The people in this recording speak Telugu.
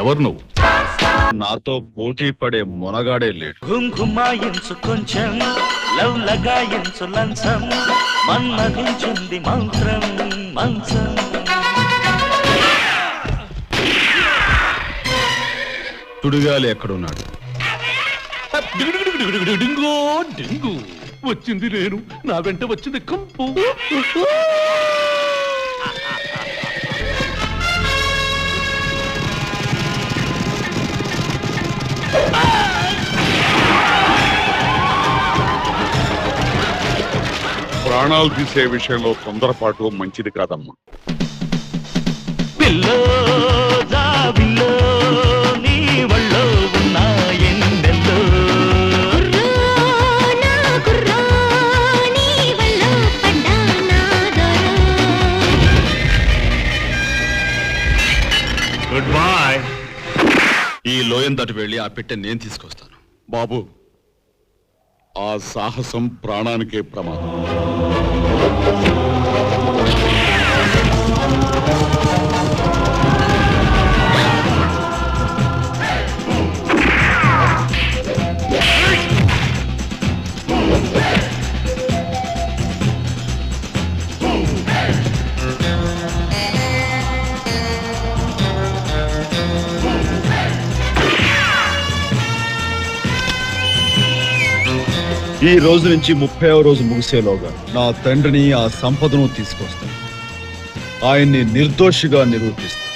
ఎవరు నువ్వు? నాతో పోటీ పడే మొనగాడే లేడు. ఘుంఘుమాయించు కొంచెం లవ్ లగాయించు లంచం మన్మధించుంది మంత్రం మంచం. తుడిగాలి ఎక్కడున్నాడు? డింగో డింగు. వచ్చింది నేను. నా వెంట వచ్చింది కంపు. ప్రాణాలు తీసే విషయంలో తొందరపాటు మంచిది కాదమ్మా. పిల్లో. గుడ్ బాయ్ ఈ లోయం దాటి వెళ్ళి ఆ పెట్టె నేను తీసుకొస్తాను. బాబు ఆ సాహసం ప్రాణానికే ప్రమాదం. ఈ రోజు నుంచి ముప్పై రోజు ముగిసేలోగా నా తండ్రిని ఆ సంపదను తీసుకొస్తాను. ఆయన్ని నిర్దోషిగా నిరూపిస్తాను.